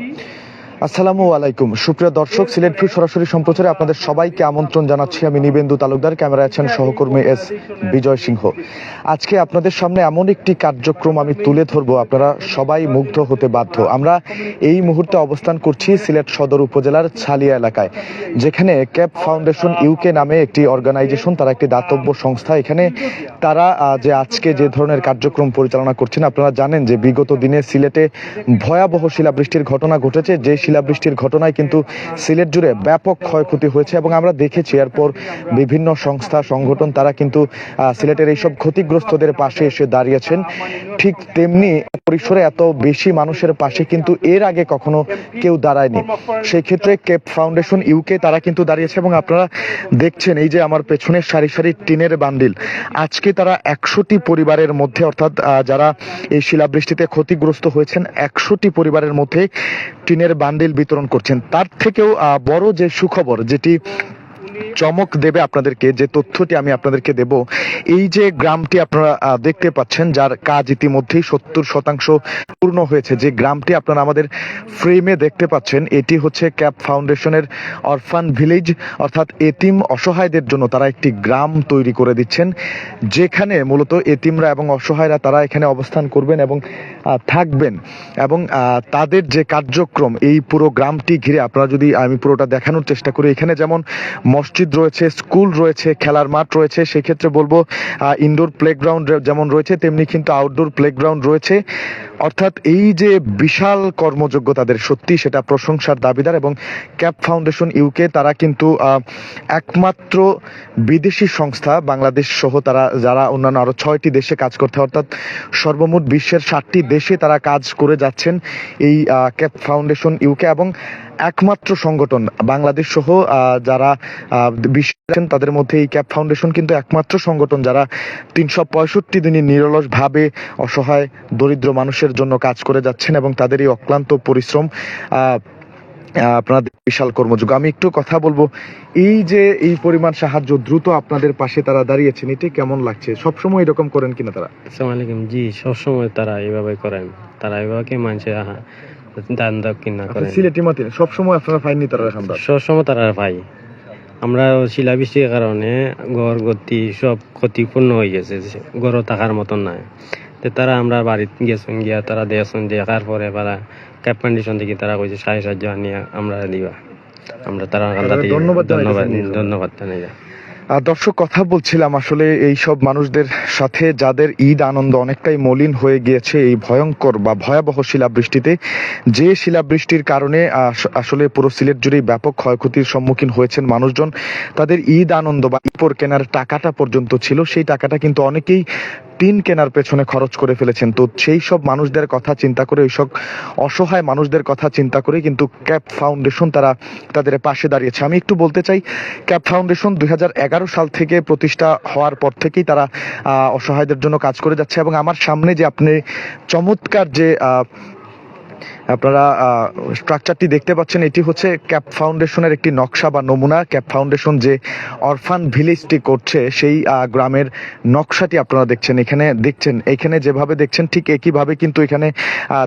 की আসসালামু আলাইকুম। সুপ্রিয় দর্শক, সিলেট ভিউ সরাসরি সম্প্রচারে আপনাদের সবাইকে আমন্ত্রণ জানাচ্ছি। আমি নিবেন্দু তালুকদার, ক্যামেরায় আছেন সহকর্মী এস বিজয় সিংহ। আজকে আপনাদের সামনে এমন একটি কার্যক্রম আমি তুলে ধরবো, আপনারা সবাই মুগ্ধ হতে বাধ্য। আমরা এই মুহূর্তে অবস্থান করছি সিলেট সদর উপজেলার ছালিয়া এলাকায়, যেখানে ক্যাপ ফাউন্ডেশন ইউকে নামে একটি অর্গানাইজেশন, তারা একটি দাতব্য সংস্থা। এখানে তারা যে আজকে যে ধরনের কার্যক্রম পরিচালনা করছেন, আপনারা জানেন যে বিগত দিনে সিলেটে ভয়াবহ শিলাবৃষ্টির ঘটনা ঘটেছে। যে শিলাবৃষ্টির ঘটনায় কিন্তু সিলেট জুড়ে ব্যাপক ক্ষয়ক্ষতি হয়েছে এবং আমরা দেখেছি এরপর বিভিন্ন সংস্থা, সংগঠন তারা কিন্তু সিলেটের এইসব ক্ষতিগ্রস্তদের পাশে এসে দাঁড়িয়েছেন। ঠিক তেমনি পরিসরে এত বেশি মানুষের পাশে কিন্তু এর আগে কখনো কেউ দাঁড়ায়নি। সেই ক্ষেত্রে কেপ ফাউন্ডেশন ইউকে তারা কিন্তু দাঁড়িয়েছে এবং আপনারা দেখছেন এই যে আমার পেছনে সারি সারি টিনের বান্ডিল। আজকে তারা একশোটি পরিবারের মধ্যে, অর্থাৎ যারা এই শিলাবৃষ্টিতে ক্ষতিগ্রস্ত হয়েছেন, একশোটি পরিবারের মধ্যে টিনের বান্ডিল বিতরণ করছেন তার থেকেও বড় যে সুখবর যেটি চমক দেবে আপনাদেরকে, যে তথ্যটি আমি আপনাদেরকে দেব, এই যে গ্রামটি আপনারা দেখতে পাচ্ছেন, যার কাজ ইতিমধ্যেই সত্তর শতাংশ পূর্ণ হয়েছে, যে গ্রামটি আপনারা আমাদের ফ্রেমে দেখতে পাচ্ছেন, এটি হচ্ছে ক্যাপ ফাউন্ডেশনের অরফান ভিলেজ, অর্থাৎ এতিম অসহায়দের জন্য তারা একটি গ্রাম তৈরি করে দিচ্ছেন, যেখানে মূলত এতিমরা এবং অসহায়রা তারা এখানে অবস্থান করবেন এবং থাকবেন এবং তাদের যে কার্যক্রম, এই পুরো গ্রামটি ঘিরে আপনারা যদি, আমি পুরোটা দেখানোর চেষ্টা করি, এখানে যেমন মসজিদ রয়েছে, স্কুল রয়েছে, খেলার মাঠ রয়েছে। সেক্ষেত্রে বলব ইনডোর প্লেগ্রাউন্ড যেমন রয়েছে, তেমনি কিন্তু আউটডোর প্লেগ্রাউন্ড রয়েছে। অর্থাৎ এই যে বিশাল কর্মযোগ্য তাদের সত্যি সেটা প্রশংসার দাবিদার এবং ক্যাপ ফাউন্ডেশন ইউকে তারা কিন্তু একমাত্র বিদেশি সংস্থা, বাংলাদেশ সহ তারা যারা অন্যান্য আরও ছয়টি দেশে কাজ করতে অর্থাৎ সর্বমোট বিশ্বের ষাটটি দেশে তারা কাজ করে যাচ্ছেন এই ক্যাপ ফাউন্ডেশন ইউকে এবং একমাত্র সংগঠন বাংলাদেশ সহ যারা আহ, তাদের মধ্যে এই ক্যাপ ফাউন্ডেশন কিন্তু একমাত্র সংগঠন যারা তিনশো পঁয়ষট্টি দিনই নিরলস ভাবে অসহায় দরিদ্র মানুষের জন্য কাজ করে যাচ্ছেন এবং তাদের এই অক্লান্ত পরিশ্রম আপনাদের বিশাল কর্মযোগ্য আমি একটু কথা বলব এই যে এই পরিমাণ সাহায্য দ্রুত আপনাদের পাশে তারা দাঁড়িয়েছেন এটি কেমন লাগছে? সবসময় এরকম করেন কিনা তারা? আসসালামু আলাইকুম। জি সবসময় তারা এইভাবে করেন। তারা এইভাবে মানুষে আহা দান দক্ষিণ না করেন? সিলেটি মাতি সবসময় আপনারা পাইনি তারা সবসময় তারা ভাই আমরা শিলাবৃষ্টির কারণে ঘর গতি সব ক্ষতিপূর্ণ হয়ে গেছে গড় থাকার মতন নাই। তো তারা আমরা বাড়িতে গেছেন গিয়া তারা দিয়েছেন দেখার পরে তারা ক্যাপ কন্ডিশন থেকে তারা কইছে সাহায্য আনিয়া আমরা দিবা আমরা তারা ধন্যবাদ ধন্যবাদ। ধন্যবাদ জানাই দর্শক, কথা বলছিলাম আসলে এই সব মানুষদের সাথে যাদের ঈদ আনন্দ অনেকটাই মলিন হয়ে গিয়েছে এই ভয়ঙ্কর বা ভয়াবহ শিলাবৃষ্টিতে। যে শিলাবৃষ্টির কারণে আসলে পুরো সিলেট জুড়েই ব্যাপক ক্ষয়ক্ষতির সম্মুখীন হয়েছেন মানুষজন। তাদের ঈদ আনন্দ বা ইপর কেনার টাকাটা পর্যন্ত ছিল, সেই টাকাটা কিন্তু অনেকেই টিন কেনার পেছনে খরচ করে ফেলেছেন। তো সেই সব মানুষদের কথা চিন্তা করে ওইসব অসহায় মানুষদের কথা চিন্তা করে কিন্তু ক্যাপ ফাউন্ডেশন তারা তাদের পাশে দাঁড়িয়েছে। আমি একটু বলতে চাই, ক্যাপ ফাউন্ডেশন দুই হাজার এগারো সাল থেকে প্রতিষ্ঠা হওয়ার পর থেকেই তারা অসহায়দের জন্য কাজ করে যাচ্ছে এবং আমার সামনে যে আপনি চমৎকার যে আপনারা স্ট্রাকচারটি দেখতে পাচ্ছেন, এটি হচ্ছে ক্যাপ ফাউন্ডেশনের একটি নকশা বা নমুনা। ক্যাপ ফাউন্ডেশন যে অরফান ভিলেজটি করছে, সেই গ্রামের নকশাটি আপনারা দেখছেন। এখানে দেখছেন, এখানে যেভাবে দেখছেন, ঠিক একইভাবে কিন্তু এখানে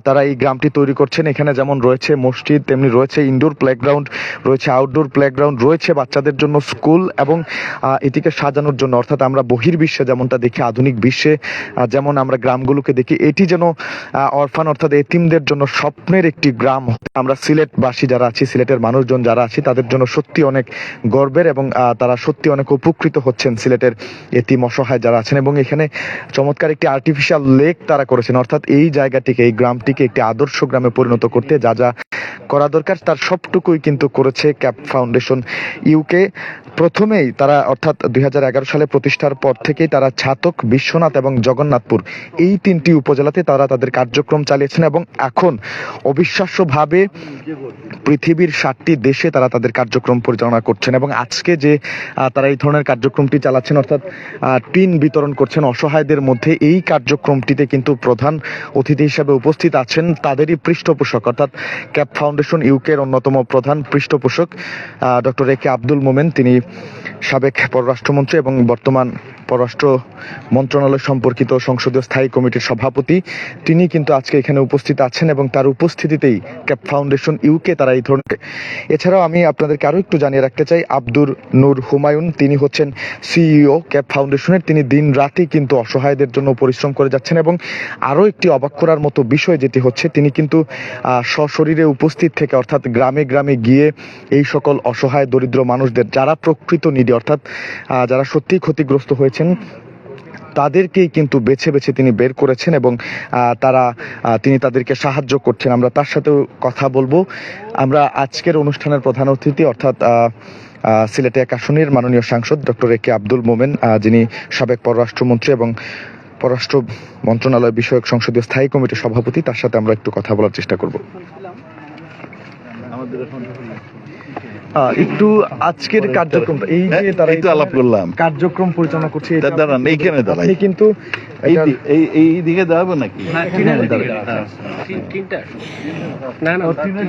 তারা এই গ্রামটি তৈরি করছেন। এখানে যেমন রয়েছে মসজিদ, তেমনি রয়েছে ইনডোর প্লেগ্রাউন্ড রয়েছে আউটডোর প্লেগ্রাউন্ড রয়েছে বাচ্চাদের জন্য স্কুল এবং এটিকে সাজানোর জন্য। অর্থাৎ আমরা বহির্বিশ্বে যেমনটা দেখি, আধুনিক বিশ্বে যেমন আমরা গ্রামগুলোকে দেখি, এটি যেন অরফান অর্থাৎ এতিমদের জন্য স্বপ্নের একটি গ্রাম আমরা সিলেটবাসী যারা আছি, সিলেটের মানুষজন যারা আছি, তাদের জন্য সত্যি অনেক গর্বের এবং তারা সত্যি অনেক উপকৃত হচ্ছেন সিলেটের এতিম অসহায় যারা আছেন এবং এখানে চমৎকার একটি আর্টিফিশিয়াল লেক তারা করেছেন। অর্থাৎ এই জায়গাটিকে, এই গ্রামটিকে একটি আদর্শ গ্রামে পরিণত করতে যা যা করা দরকার। তার সবটুকুই কিন্তু করেছে ক্যাপ ফাউন্ডেশন ইউকে প্রথমেই তারা অর্থাৎ দু হাজার এগারো সালে প্রতিষ্ঠার পর থেকেই তারা ছাতক, বিশ্বনাথ এবং জগন্নাথপুর এই তিনটি উপজেলাতে তারা তাদের কার্যক্রম চালিয়েছেন এবং এখন অবিশ্বাস্যভাবে পৃথিবীর ষাটটি দেশে তারা তাদের কার্যক্রম পরিচালনা করছেন এবং আজকে যে তারা এই ধরনের কার্যক্রমটি চালাচ্ছেন, অর্থাৎ টিন বিতরণ করছেন, অসহায়দের মধ্যে এই কার্যক্রমটিতে কিন্তু প্রধান অতিথি হিসেবে উপস্থিত আছেন তাদেরই পৃষ্ঠপোষক, অর্থাৎ ক্যাপ ফাউন্ডেশন ইউকের অন্যতম প্রধান পৃষ্ঠপোষক ডক্টর এ কে আব্দুল মোমেন। তিনি সাবেক পররাষ্ট্রমন্ত্রী এবং বর্তমান পররাষ্ট্র মন্ত্রণালয় সম্পর্কিত সংসদীয় স্থায়ী কমিটির সভাপতি। তিনি কিন্তু আজকে এখানে উপস্থিত আছেন এবং তার উপস্থিতিতেই ক্যাপ ফাউন্ডেশন ইউকে তারা এই ধরনের এছাড়াও আমি আপনাদেরকে আরও একটু জানিয়ে রাখতে চাই, আব্দুর নূর হুমায়ুন। তিনি হচ্ছেন সিইও ক্যাপ ফাউন্ডেশনের। তিনি দিন রাতই কিন্তু অসহায়দের জন্য পরিশ্রম করে যাচ্ছেন এবং আরও একটি অবাক করার মতো বিষয় যেটি হচ্ছে, তিনি কিন্তু সশরীরে উপস্থিত থেকে অর্থাৎ গ্রামে গ্রামে গিয়ে এই সকল অসহায় দরিদ্র মানুষদের যারা প্রকৃত নিডি অর্থাৎ যারা সত্যিই ক্ষতিগ্রস্ত হয়েছেন, তাদেরকেই কিন্তু বেছে বেছে তিনি বের করেছেন এবং তারা তিনি তাদেরকে সাহায্য করছেন। আমরা তার সাথেও কথা বলব। আমরা আজকের অনুষ্ঠানের প্রধান অতিথি, অর্থাৎ সিলেটে এক আসনের মাননীয় সাংসদ ডক্টর এ কে আব্দুল মোমেন যিনি সাবেক পররাষ্ট্রমন্ত্রী এবং পররাষ্ট্র মন্ত্রণালয় বিষয়ক সংসদীয় স্থায়ী কমিটির সভাপতি। তার সাথে আমরা একটু কথা বলার চেষ্টা করব। একটু আজকের কার্যক্রম এই যে হ্যাঁ, তারা একটু আলাপ করলাম। কার্যক্রম পরিচালনা করছে দাঁড়ান, এইখানে দাঁড়াই। কিন্তু এই এই এই দিকে দাঁড়াবো নাকি? না না এটা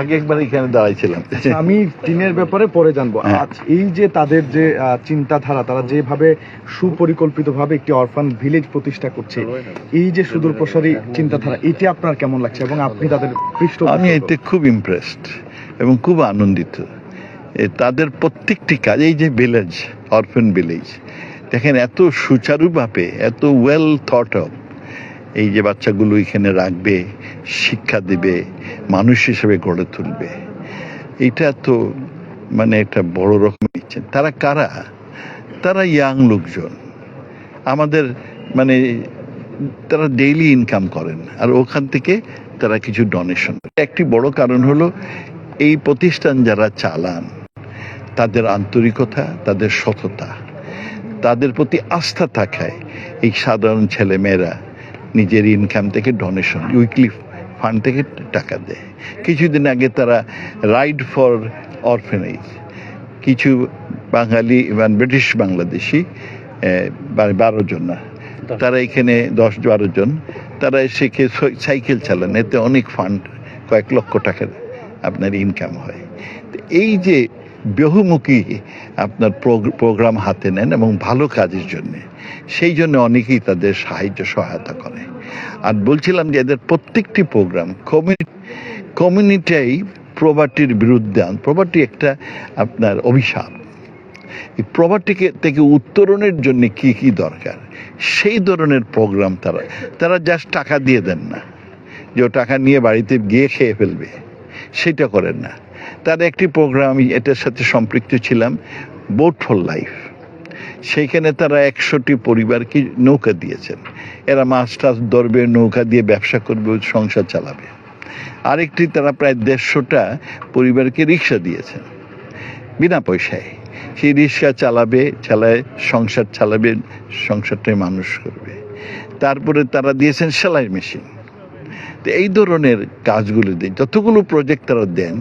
আগে একবার এখানে দাঁড়াইছিলাম। আমি টিনের ব্যাপারে পরে জানব। হ্যাঁ। আজ এই যে তাদের যে চিন্তাধারা তারা যেভাবে সুপরিকল্পিতভাবে একটি অরফান ভিলেজ প্রতিষ্ঠা করছে এই যে সুদূর প্রসারী চিন্তাধারা এটি আপনার কেমন লাগছে এবং আপনি তাদের পৃষ্ঠ আমি এতে খুব ইমপ্রেসড এবং খুব আনন্দিত। তাদের প্রত্যেকটি কাজ এই যে ভিলেজ অরফেন ভিলেজ দেখেন এত সুচারুভাবে এত ওয়েল থট অফ এই যে বাচ্চাগুলো এখানে রাখবে, শিক্ষা দেবে, মানুষ হিসেবে গড়ে তুলবে, এটা তো মানে একটা বড় রকম ইচ্ছে। তারা কারা? তারা ইয়াং লোকজন। আমাদের মানে তারা ডেইলি ইনকাম করেন, আর ওখান থেকে তারা কিছু ডোনেশন একটি বড় কারণ হলো, এই প্রতিষ্ঠান যারা চালান, তাদের আন্তরিকতা, তাদের সততা, তাদের প্রতি আস্থা থাকায় এই সাধারণ ছেলেমেয়েরা নিজের ইনকাম থেকে ডোনেশন উইকলি ফান্ড থেকে টাকা দেয়। কিছুদিন আগে তারা রাইড ফর অরফেনেজ কিছু বাঙালি মানে ব্রিটিশ বাংলাদেশি আহ, বারো জন না তারা এখানে দশ বারো জন তারা কে সাইকেল চালান এতে অনেক ফান্ড কয়েক লক্ষ টাকার আপনার ইনকাম হয়। তো এই যে বহুমুখী আপনার প্রোগ্রাম হাতে নেন এবং ভালো কাজের জন্য। সেই জন্য অনেকেই তাদের সাহায্য সহায়তা করে। আর বলছিলাম যে এদের প্রত্যেকটি প্রোগ্রাম কমিউনিটি কমিউনিটাই প্রভার্টির বিরুদ্ধে আন। প্রভার্টি একটা আপনার অভিশাপ। এই প্রভার্টিকে থেকে উত্তরণের জন্য কি কি দরকার? সেই ধরনের প্রোগ্রাম তারা তারা জাস্ট টাকা দিয়ে দেন না। যে টাকা নিয়ে বাড়িতে গিয়ে খেয়ে ফেলবে। সেটা করেন না। তার একটি প্রোগ্রাম এটার সাথে সম্পৃক্ত ছিলাম বোট ফর লাইফ সেইখানে তারা একশোটি পরিবারকে নৌকা দিয়েছেন। এরা মাছ টাছ ধরবে, নৌকা দিয়ে ব্যবসা করবে, সংসার চালাবে। আরেকটি তারা প্রায় দেড়শোটা পরিবারকে রিক্সা দিয়েছেন। বিনা পয়সায়। সেই রিক্সা চালাবে, চালায়, সংসার চালাবে, সংসারটাই মানুষ করবে। তারপরে তারা দিয়েছেন সেলাই মেশিন। তো এই ধরনের কাজগুলো দেন যতগুলো প্রজেক্ট তারা দেন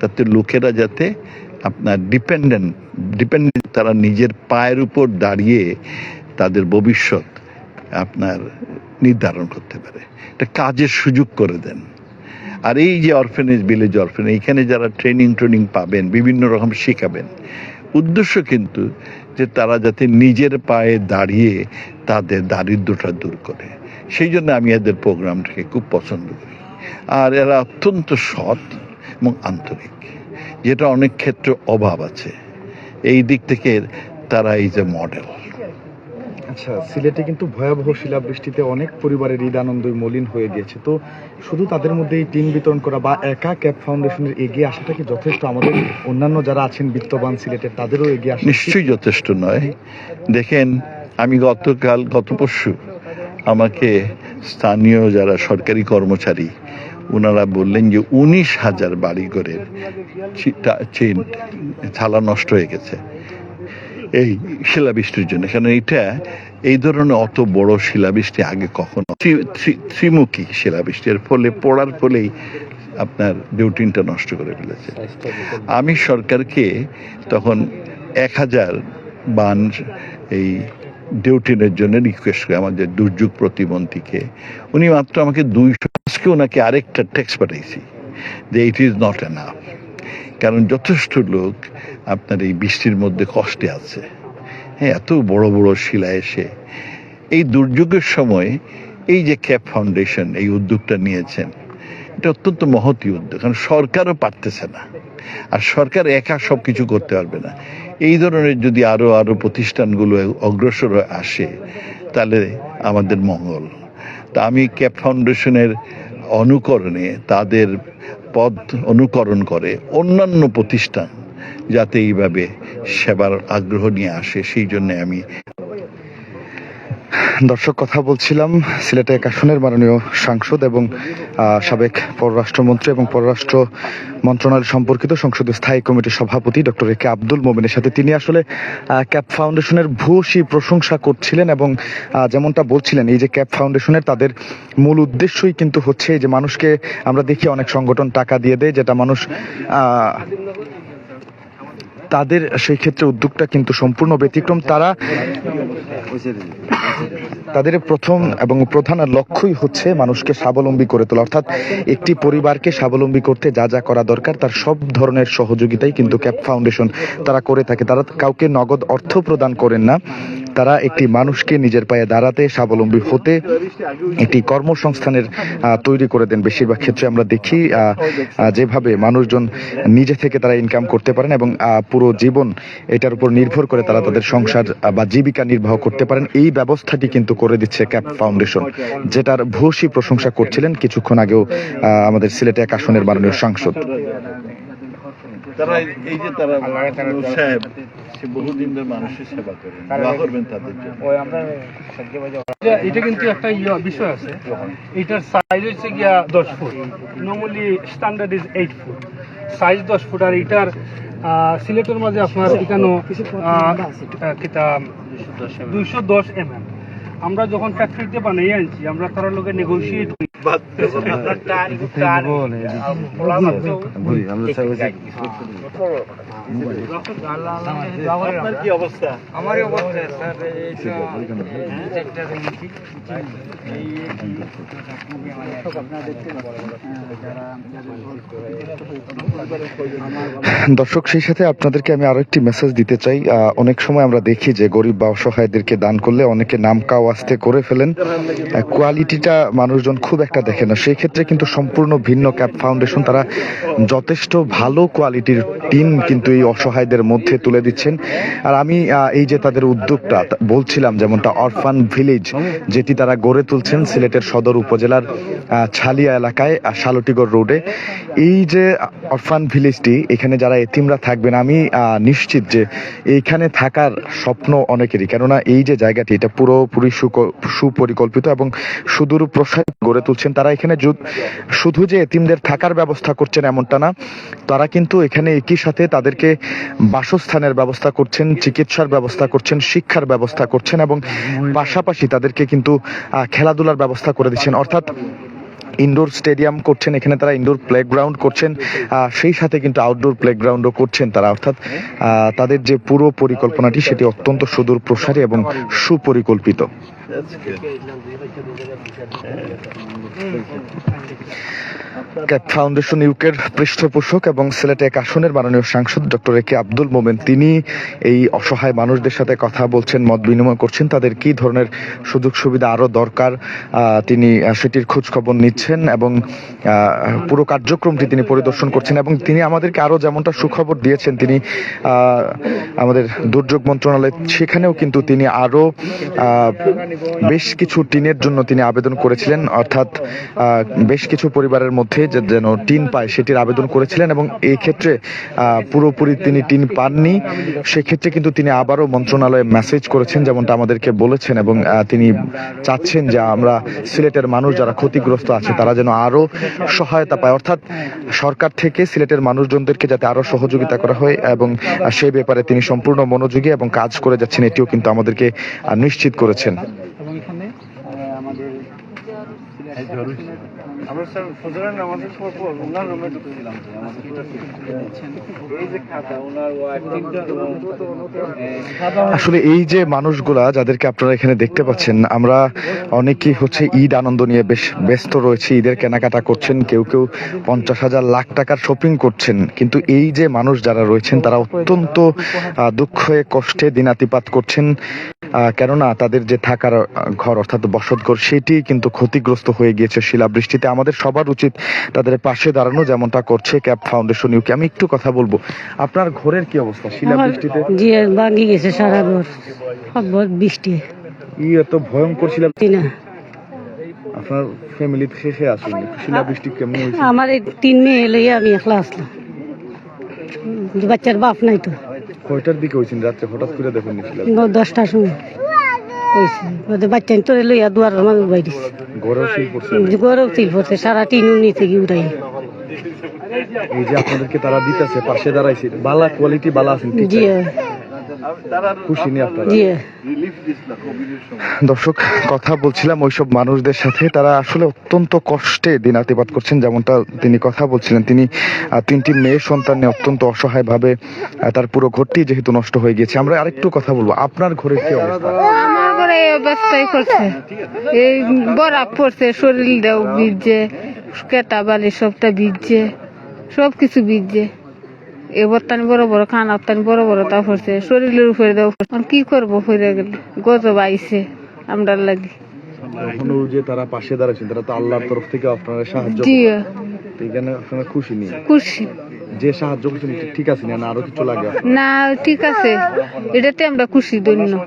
তাতে লোকেরা যাতে আপনার ডিপেন্ডেন্ট ডিপেন্ডেন্ট তারা নিজের পায়ের উপর দাঁড়িয়ে তাদের ভবিষ্যৎ আপনার নির্ধারণ করতে পারে। একটা কাজের সুযোগ করে দেন। আর এই যে অরফেনেজ ভিলেজ অরফেনেজ এখানে যারা ট্রেনিং ট্রেনিং পাবেন, বিভিন্ন রকম শেখাবেন, উদ্দেশ্য কিন্তু যে তারা যাতে নিজের পায়ে দাঁড়িয়ে তাদের দারিদ্রটা দূর করে। সেই জন্য আমি এদের প্রোগ্রামটাকে খুব পছন্দ করি। আর এরা অত্যন্ত সৎ। এবং আন্তরিক। যেটা অনেক ক্ষেত্রে অভাব আছে। এই দিক থেকে তারা ইজ এ মডেল আচ্ছা সিলেটে কিন্তু ভয়াবহ শিলাবৃষ্টিতে অনেক পরিবারের ঈদ আনন্দই মলিন হয়ে গিয়েছে। তো শুধু তাদের মধ্যে এই টিন বিতরণ করা বা একা ক্যাপ ফাউন্ডেশনের এগিয়ে আসাটা কি যথেষ্ট? আমাদের অন্যান্য যারা আছেন বিত্তবান সিলেটের তাদেরও এগিয়ে আসা নিশ্চয়ই যথেষ্ট নয়। দেখেন আমি গতকাল গত পরশু আমাকে স্থানীয় যারা সরকারি কর্মচারী ওনারা বললেন যে উনিশ হাজার বাড়িঘরের চি- থালা নষ্ট হয়ে গেছে। এই শিলাবৃষ্টির জন্য। কারণ এটা, এই ধরনের অত বড় শিলাবৃষ্টি আগে কখনো ত্রি- ত্রি- ত্রিমুখী শিলাবৃষ্টি। এর ফলে পড়ার ফলেই আপনার ডিউটিনটা নষ্ট করে ফেলেছে। আমি সরকারকে তখন এক হাজার বান এই ডিউটিনের জন্য রিকোয়েস্ট করি, আমাদের দুর্যোগ প্রতিমন্ত্রীকে। উনি মাত্র আমাকে দুইশো আজকে ওনাকে আরেকটা টেক্সট পাঠাইছি যে ইট ইজ নট এনাফ কারণ যথেষ্ট লোক আপনার এই বৃষ্টির মধ্যে কষ্টে আছে। হ্যাঁ এত বড় বড় শিলা এসে। এই দুর্যোগের সময় এই যে ক্যাপ ফাউন্ডেশন এই উদ্যোগটা নিয়েছেন, এটা অত্যন্ত মহতি উদ্যোগ। কারণ সরকারও পারতেছে না। আর সরকার একা সব কিছু করতে পারবে না। এই ধরনের যদি আরও আরও প্রতিষ্ঠানগুলো অগ্রসর আসে, তাহলে আমাদের মঙ্গল। তা আমি ক্যাপ ফাউন্ডেশনের অনুকরণে তাদের পদ অনুকরণ করে অন্যান্য প্রতিষ্ঠান যাতে এইভাবে সেবার আগ্রহ নিয়ে আসে, সেই জন্য আমি দর্শক, কথা বলছিলাম সিলেটে এক আসনের মাননীয় সাংসদ এবং সাবেক পররাষ্ট্রমন্ত্রী এবং পররাষ্ট্র মন্ত্রণালয় সম্পর্কিত সংসদীয় স্থায়ী কমিটির সভাপতি ডক্টর এ কে আব্দুল মোমিনের সাথে তিনি আসলে ক্যাপ ফাউন্ডেশনের ভূয়সী প্রশংসা করছিলেন এবং যেমনটা বলছিলেন, এই যে ক্যাপ ফাউন্ডেশনের তাদের মূল উদ্দেশ্যই কিন্তু হচ্ছে যে মানুষকে আমরা দেখি অনেক সংগঠন টাকা দিয়ে দেয়, যেটা মানুষ তাদের সেই ক্ষেত্রে উদ্যোগটা কিন্তু সম্পূর্ণ ব্যতিক্রম। তারা তাদের প্রথম এবং প্রধান লক্ষ্যই হচ্ছে মানুষকে স্বাবলম্বী করে তোলা। অর্থাৎ একটি পরিবারকে স্বাবলম্বী করতে যা যা করা দরকার, তার সব ধরনের সহযোগিতাই কিন্তু ক্যাপ ফাউন্ডেশন তারা করে থাকে। তারা কাউকে নগদ অর্থ প্রদান করেন না। তারা একটি মানুষকে নিজের পায়ে দাঁড়াতে স্বাবলম্বী হতে একটি কর্মসংস্থানের তৈরি করে দেন। বেশিরভাগ ক্ষেত্রে আমরা দেখি যেভাবে মানুষজন নিজে থেকে তারা ইনকাম করতে পারেন এবং পুরো জীবন এটার উপর নির্ভর করে তারা তাদের সংসার বা জীবিকা নির্বাহ করতে পারেন। এই ব্যবস্থাটি কিন্তু করে দিচ্ছে ক্যাপ ফাউন্ডেশন যেটার ভূয়সী প্রশংসা করছিলেন কিছুক্ষণ আগেও আমাদের সিলেটে এক আসনের মাননীয় সাংসদ। তারা এই যে তারা সাহেব বহুদিন ধরে মানুষের সেবা করেন দোয়া করবেন তাদের জন্য। এটা- এটা কিন্তু একটা ইয়ে বিষয় আছে। এটার সাইজ হচ্ছে গিয়া দশ foot. Normally standard is eight foot size দশ ফুট আর এটার আহ, সিলেটের মাঝে আপনার এখানে দুইশো দশ এম এম আমরা যখন ফ্যাক্টরিতে বানাই আনছি আমরা তার লোকে নেগোসিয়েট করি। দর্শক, সেই সাথে আপনাদেরকে আমি আরও একটি মেসেজ দিতে চাই। অনেক সময় আমরা দেখি যে গরিব বা অসহায়দেরকে দান করলে অনেকে নাম কাও আস্তে করে ফেলেন। কোয়ালিটিটা মানুষজন খুব একটা দেখে না। সেই ক্ষেত্রে কিন্তু সম্পূর্ণ ভিন্ন ক্যাপ ফাউন্ডেশন তারা যথেষ্ট ভালো কোয়ালিটির টিম কিন্তু এই অসহায়দের মধ্যে তুলে দিচ্ছেন। আর আমি এই যে তাদের উদ্যোগটা বলছিলাম যেমনটা অরফান ভিলেজ, যেটি তারা গড়ে তুলছেন সিলেটের সদর উপজেলার ছালিয়া এলাকায় শালটিগড় রোডে। এই যে অরফান ভিলেজটি, এখানে যারা এতিমরা থাকবেন, আমি নিশ্চিত যে এইখানে থাকার স্বপ্ন অনেকেরই। কেননা এই যে জায়গাটি, এটা পুরোপুরি সুপরিকল্পিত এবং সুদূর প্রসার গড়ে তুলছেন তারা এখানে শুধু যে এতিমদের থাকার ব্যবস্থা করছেন এমনটা না, তারা কিন্তু এখানে একই সাথে তাদেরকে বাসস্থানের ব্যবস্থা করছেন, চিকিৎসার ব্যবস্থা করছেন, শিক্ষার ব্যবস্থা করছেন এবং পাশাপাশি তাদেরকে কিন্তু খেলাধুলার ব্যবস্থা করে দিচ্ছেন। অর্থাৎ ইনডোর স্টেডিয়াম করছেন, এখানে তারা ইনডোর প্লেগ্রাউন্ড করছেন সেই সাথে কিন্তু আউটডোর প্লেগ্রাউন্ডও করছেন তারা। অর্থাৎ তাদের যে পুরো পরিকল্পনাটি, সেটি অত্যন্ত সুদূর প্রসারী এবং সুপরিকল্পিত। That's good. ক্যাপ ফাউন্ডেশন ইউকের পৃষ্ঠপোষক এবং সিলেট এক আসনের মাননীয় সাংসদ ডক্টর এ কে আব্দুল মোমেন। তিনি এই অসহায় মানুষদের সাথে কথা বলছেন মত বিনিময় করছেন। তাদের কি ধরনের সুযোগ সুবিধা আরও দরকার? তিনি সেটির খোঁজ খবর নিচ্ছেন এবং পুরো কার্যক্রমটি তিনি পরিদর্শন করছেন এবং তিনি আমাদেরকে আরও যেমনটা সুখবর দিয়েছেন তিনি আমাদের দুর্যোগ মন্ত্রণালয় সেখানেও কিন্তু তিনি আরও আহ, বেশ কিছু টিনের জন্য তিনি আবেদন করেছিলেন, অর্থাৎ বেশ কিছু পরিবারের মধ্যে যে যেন টিন পায় সেটির আবেদন করেছিলেন এবং এই ক্ষেত্রে পুরোপুরি তিনি টিন পাননি। সেক্ষেত্রে কিন্তু তিনি আবারও মন্ত্রণালয়ে মেসেজ করেছেন, যেমনটা আমাদেরকে বলেছেন এবং তিনি চাচ্ছেন যে আমরা সিলেটের মানুষ যারা ক্ষতিগ্রস্ত আছে তারা যেন আরও সহায়তা পায়। অর্থাৎ, সরকার থেকে সিলেটের মানুষজনদেরকে যাতে আরও সহযোগিতা করা হয় এবং সেই ব্যাপারে তিনি সম্পূর্ণ মনোযোগী এবং কাজ করে যাচ্ছেন, এটিও কিন্তু আমাদেরকে নিশ্চিত করেছেন। আমরা স্যার ফজরের নামাজের পর পর ওনার রুমে ঢুকছিলাম যে আমাদের এই যে খাতা ওনার ওয়াইফ তিনটা রুম আসলে এই যে মানুষগুলা যাদেরকে আপনারা এখানে দেখতে পাচ্ছেন আমরা অনেকেই হচ্ছে ঈদ আনন্দ নিয়ে বেশ ব্যস্ত রয়েছে ঈদের কেনাকাটা করছেন কেউ কেউ পঞ্চাশ হাজার লাখ টাকার শপিং করছেন। কিন্তু এই যে মানুষ যারা রয়েছেন তারা অত্যন্ত দুঃখে কষ্টে দিনাতিপাত করছেন। কেননা তাদের যে থাকার ঘর অর্থাৎ বসতঘর সেটি কিন্তু ক্ষতিগ্রস্ত হয়ে গিয়েছে শিলাবৃষ্টিতে। আমাদের সবার উচিত তাদের পাশে দাঁড়ানো যেমনটা করছে ক্যাপ ফাউন্ডেশন ইউকে। আমি একটু কথা বলব আপনার ঘরের কি অবস্থা শিলাবৃষ্টিতে? জি ভাঙি গেছে সারা ঘর সব বৃষ্টি। ই এত ভয়ঙ্কর ছিল না। আপনার ফ্যামিলি শেষে আসুন। শিলাবৃষ্টি কেমন হয়েছে? আমার তিন মেয়ে লইয়া আমি একলা আসলাম। বাচ্চার বাপ নাই তো। কয়টার দিকে হয়েছেন রাত্রে? হঠাৎ করে দেখুন দশটার সময়। বাচ্চা তোরে লইয়া দুয়ার মানুষ বাইরে ঘরেও শিল পড়ছে গরম তিল পড়ছে সারা টিন নিচে গিয়ে উঠাই এই যে আপনাদেরকে তারা দিতেছে পাশে দাঁড়াইছে। বালা কোয়ালিটি বালা আছেন জি দর্শক কথা বলছিলাম ওইসব মানুষদের সাথে। তারা আসলে অত্যন্ত কষ্টে দিনাতিপাত করছেন যেমনটা তিনি কথা বলছিলেন। তিনি তিনটি মেয়ে সন্তান নিয়ে অত্যন্ত অসহায় ভাবে তার পুরো ঘরটি যেহেতু নষ্ট হয়ে গিয়েছে। আমরা আরেকটু কথা বলব। আপনার ঘরের কি অবস্থা? আমার ঘরে এই অবস্থাই করছে এই বরাব পড়ছে শরীর দেও ভিজছে কেটা বালি সবটা ভিজছে সব কিছু ভিজছে। এবার তানি বড় বড় খানা তানি বড় বড় তা পড়ছে শরীরের উপরে দেওয়া কি করব ফিরে গেলে? গজব আইছে আমরা লাগি। এখনও যে তারা পাশে দাঁড়াচ্ছেন তারা তো আল্লাহর তরফ থেকে আপনারা সাহায্য এখানে আপনারা খুশি নেই খুশি। যে সাহায্য করছেন ঠিক- আছে না? আরও কিছু লাগে? না ঠিক আছে। এটাতে আমরা খুশি দৈন্য।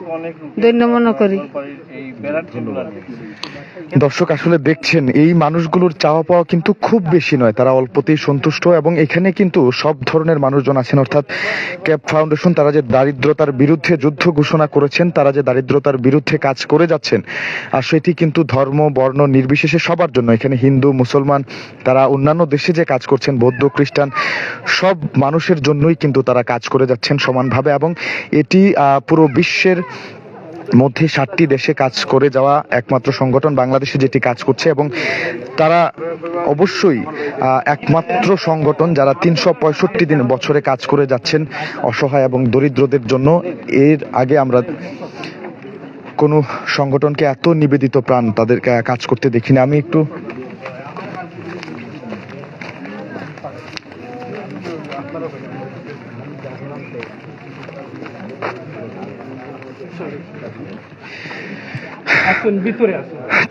দৈন্য মনে করি। দর্শক আসলে দেখছেন এই মানুষগুলোর চাওয়া পাওয়া কিন্তু খুব বেশি নয়। তারা অল্পতেই সন্তুষ্ট এবং এখানে কিন্তু সব ধরনের মানুষজন আছেন। অর্থাৎ ক্যাপ ফাউন্ডেশন তারা যে দারিদ্রতার বিরুদ্ধে যুদ্ধ ঘোষণা করেছেন তারা যে দারিদ্রতার বিরুদ্ধে কাজ করে যাচ্ছেন আর সেটি কিন্তু ধর্ম বর্ণ নির্বিশেষে সবার জন্য। এখানে হিন্দু মুসলমান তারা অন্যান্য দেশে যে কাজ করছেন বৌদ্ধ খ্রিস্টান সব মানুষের জন্যই কিন্তু তারা কাজ করে যাচ্ছেন সমানভাবে এবং এটি পুরো বিশ্বের মধ্যে ষাটটি দেশে কাজ করে যাওয়া একমাত্র সংগঠন বাংলাদেশে যেটি কাজ করছে এবং তারা অবশ্যই একমাত্র সংগঠন যারা তিনশো পঁয়ষট্টি দিন বছরে কাজ করে যাচ্ছেন অসহায় এবং দরিদ্রদের জন্য। এর আগে আমরা কোনো সংগঠনকে এত নিবেদিত প্রাণ তাদেরকে কাজ করতে দেখিনি। আমি একটু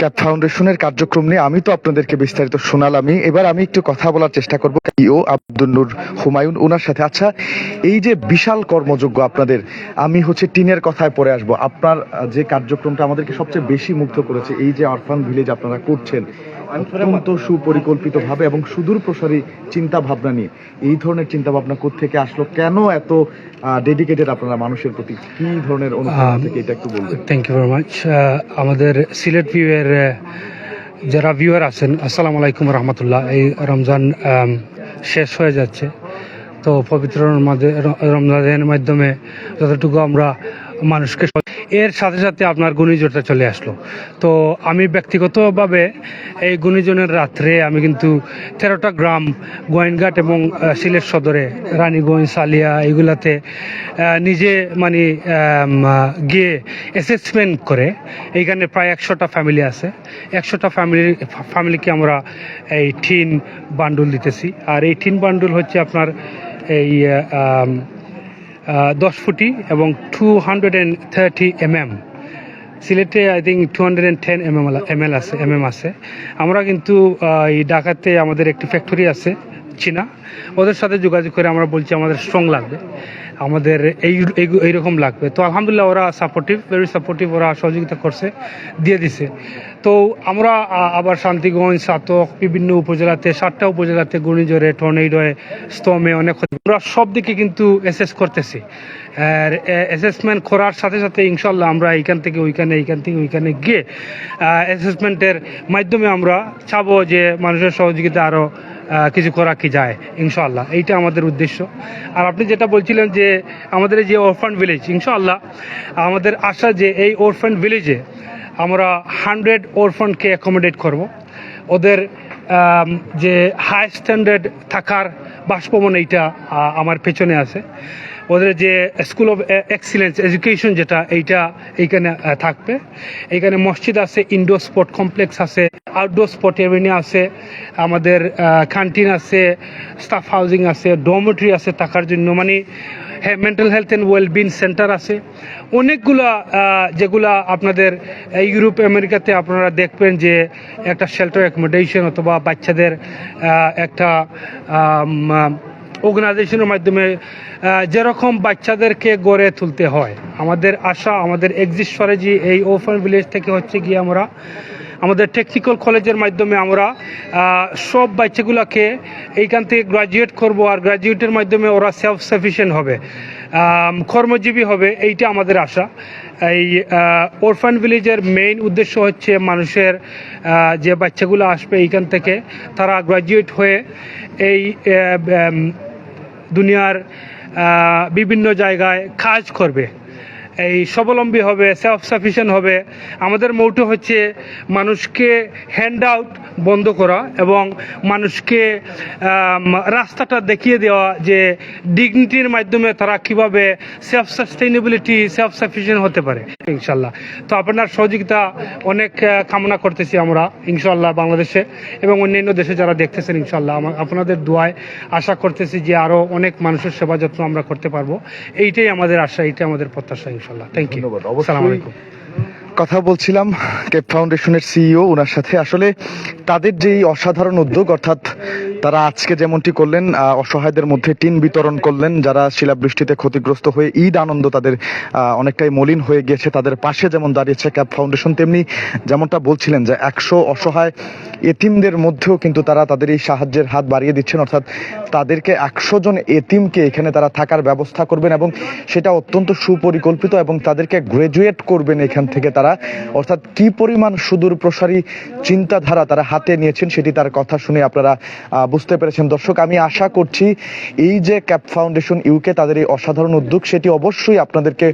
ক্যাপ ফাউন্ডেশনের কার্যক্রম নিয়ে আমি তো আপনাদেরকে বিস্তারিত শোনালামই। এবার আমি একটু কথা বলার চেষ্টা করব। ইও আব্দুল নূর হুমায়ুন ওনার সাথে। আচ্ছা এই যে বিশাল কর্মযোগ্য আপনাদের, আমি হচ্ছে টিনের কথায় পরে আসব। আপনার যে কার্যক্রমটা আমাদেরকে সবচেয়ে বেশি মুগ্ধ করেছে, এই যে অরফান ভিলেজ আপনারা করছেন অত্যন্ত সুপরিকল্পিতভাবে এবং সুদূর প্রসারী চিন্তা ভাবনা নিয়ে। এই ধরনের চিন্তা ভাবনা থেকে আসলো? কেন এত ডেডিকেটেড আপনারা মানুষের প্রতি? কি ধরনের অনুপ্রেরণা থেকে এটা একটু বলবেন? থ্যাংক ইউ ভেরি মাচ আমাদের সিলেট ভিউয়ের যারা ভিউয়ার আছেন আসসালামু আলাইকুম রহমতুল্লাহ। এই রমজান শেষ হয়ে যাচ্ছে। তো পবিত্র রমজানের মাধ্যমে যতটুকু আমরা মানুষকে এর সাথে সাথে আপনার ঘূর্ণিঝড়টা চলে আসলো। তো আমি ব্যক্তিগতভাবে এই ঘূর্ণিঝড়ের রাত্রে আমি কিন্তু তেরোটা গ্রাম, গোয়েনঘাট এবং সিলেট সদরে, রানীগঞ্জ, সালিয়া এগুলাতে নিজে মানে গিয়ে অ্যাসেসমেন্ট করে এইখানে প্রায় একশোটা ফ্যামিলি আছে। একশোটা ফ্যামিলি ফ্যামিলিকে আমরা এই টিন বান্ডুল দিতেছি। আর এই টিন বান্ডুল হচ্ছে আপনার এই দশ ফুটি এবং two hundred and thirty M M সিলেটে I think two hundred and ten M M M L আছে এম এম আছে। আমরা কিন্তু এই ঢাকাতে আমাদের একটি ফ্যাক্টরি আছে, চীনা। ওদের সাথে যোগাযোগ করে আমরা বলছি আমাদের স্ট্রং লাগবে। আমাদের এই এই- এইরকম লাগবে। তো আলহামদুলিল্লাহ ওরা সাপোর্টিভ ভেরি সাপোর্টিভ ওরা সহযোগিতা করছে, দিয়ে দিছে। তো আমরা আবার শান্তিগঞ্জ, সাতক, বিভিন্ন উপজেলাতে, সাতটা উপজেলাতে ঘূর্ণিঝড়ে, টর্নেডোয়ে স্তমে অনেক আমরা সব দিকে কিন্তু অ্যাসেস করতেছি। আর অ্যাসেসমেন্ট করার সাথে সাথে ইনশাল্লাহ আমরা এইখান থেকে ওইখানে, এইখান থেকে ওইখানে গিয়ে অ্যাসেসমেন্টের মাধ্যমে আমরা চাবো যে মানুষের সহযোগিতা আরও কিছু করা কি যায় ইনশাল্লাহ এইটা আমাদের উদ্দেশ্য। আর আপনি যেটা বলছিলেন যে আমাদের যে ওরফান ভিলেজ ইনশাল্লাহ আমাদের আশা যে এই ওরফান ভিলেজে আমরা হান্ড্রেড ওরফানকে অ্যাকোমোডেট করব। ওদের যে হাই স্ট্যান্ডার্ড থাকার বাসভবন এইটা আমার পেছনে আছে। ওদের যে স্কুল অফ এক্সিলেন্স এডুকেশন যেটা, এইটা এইখানে থাকবে। এইখানে মসজিদ আছে ইনডোর স্পোর্ট কমপ্লেক্স আছে আউটডোর স্পোর্ট এভিনিউ আছে, আমাদের ক্যান্টিন আছে স্টাফ হাউজিং আছে ডোমেট্রি আছে থাকার জন্য। মানে হ্যাঁ mental health and wellbeing centre আছে। অনেকগুলা যেগুলা আপনাদের ইউরোপ, আমেরিকাতে আপনারা দেখবেন যে একটা শেল্টার অ্যাকোমোডেশন অথবা বাচ্চাদের একটা অর্গানাইজেশনের মাধ্যমে যেরকম বাচ্চাদেরকে গড়ে তুলতে হয়। আমাদের আশা, আমাদের এক্সিস্ট স্ট্র্যাটেজি এই ওপেন ভিলেজ থেকে হচ্ছে গিয়ে আমরা আমাদের টেকনিক্যাল কলেজের মাধ্যমে আমরা সব বাচ্চাগুলোকে এইখান থেকে গ্রাজুয়েট করব আর গ্রাজুয়েটের মাধ্যমে ওরা সেলফ সাফিসিয়েন্ট হবে কর্মজীবী হবে, এইটা আমাদের আশা। এই ওরফান ভিলেজের মেইন উদ্দেশ্য হচ্ছে মানুষের যে বাচ্চাগুলো আসবে এইখান থেকে, তারা গ্রাজুয়েট হয়ে এই দুনিয়ার বিভিন্ন জায়গায় কাজ করবে। এই স্বাবলম্বী হবে সেলফ সাফিসিয়েন্ট হবে। আমাদের মৌটো হচ্ছে মানুষকে হ্যান্ড আউট বন্ধ করা এবং মানুষকে রাস্তাটা দেখিয়ে দেওয়া যে ডিগনিটির মাধ্যমে তারা কীভাবে সেলফ সাস্টেইনেবিলিটি সেলফ সাফিসিয়েন্ট হতে পারে ইনশাল্লাহ তো আপনার সহযোগিতা অনেক কামনা করতেছি আমরা ইনশাল্লাহ বাংলাদেশে এবং অন্যান্য দেশে যারা দেখতেছেন ইনশাল্লাহ আপনাদের দোয়ায় আশা করতেছি যে আরও অনেক মানুষের সেবা যত্ন আমরা করতে পারব। এইটাই আমাদের আশা, এইটাই আমাদের প্রত্যাশা ইনশাল্লাহ থ্যাংক ইউ ধন্যবাদ। অবশ্যই- কথা বলছিলাম কেপ ফাউন্ডেশনের সিইও ওনার সাথে। আসলে তাদের যে অসাধারণ উদ্যোগ, অর্থাৎ তারা আজকে যেমনটি করলেন অসহায়দের মধ্যে টিন বিতরণ করলেন, যারা শিলাবৃষ্টিতে ক্ষতিগ্রস্ত হয়ে ঈদ আনন্দ তাদের অনেকটাই মলিন হয়ে গিয়েছে তাদের পাশে যেমন দাঁড়িয়েছে ক্যাপ ফাউন্ডেশন তেমনি যেমনটা বলছিলেন যে একশো অসহায় এতিমদের মধ্যেও কিন্তু তারা তাদের এই সাহায্যের হাত বাড়িয়ে দিচ্ছেন, অর্থাৎ তাদেরকে একশো জন এতিমকে এখানে তারা থাকার ব্যবস্থা করবেন এবং সেটা অত্যন্ত সুপরিকল্পিত এবং তাদেরকে গ্রাজুয়েট করবেন এখান থেকে তারা অর্থাৎ কি পরিমাণ সুদূর প্রসারী চিন্তাধারা তারা হাতে নিয়েছেন সেটি তার কথা শুনে আপনারা বুঝতে পেরেছেন। দর্শক, আমি আশা করছি এই যে ক্যাপ ফাউন্ডেশন ইউকে তাদের এই অসাধারণ উদ্যোগ, সেটি অবশ্যই আপনাদেরকে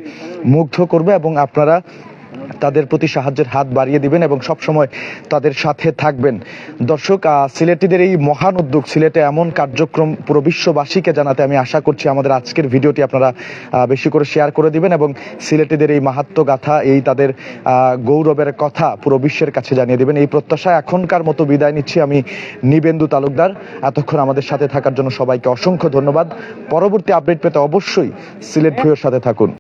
মুগ্ধ করবে এবং আপনারা তাদের প্রতি সাহায্যের হাত বাড়িয়ে দিবেন এবং সব সময় তাদের সাথে থাকবেন। দর্শক সিলেটিদের এই মহান উদ্যোগ, সিলেটে এমন কার্যক্রম পুরো বিশ্ববাসীকে জানাতে আমি আশা করছি আমাদের আজকের ভিডিওটি আপনারা বেশি করে শেয়ার করে দিবেন এবং সিলেটিদের এই মাহাত্ম গাথা, এই তাদের গৌরবের কথা পুরো বিশ্বের কাছে জানিয়ে দিবেন। এই প্রত্যাশা এখনকার মতো বিদায় নিচ্ছি আমি নিবেন্দু তালুকদার। এতক্ষণ আমাদের সাথে থাকার জন্য সবাইকে অসংখ্য ধন্যবাদ। পরবর্তী আপডেট পেতে অবশ্যই সিলেট ভিউর সাথে থাকুন।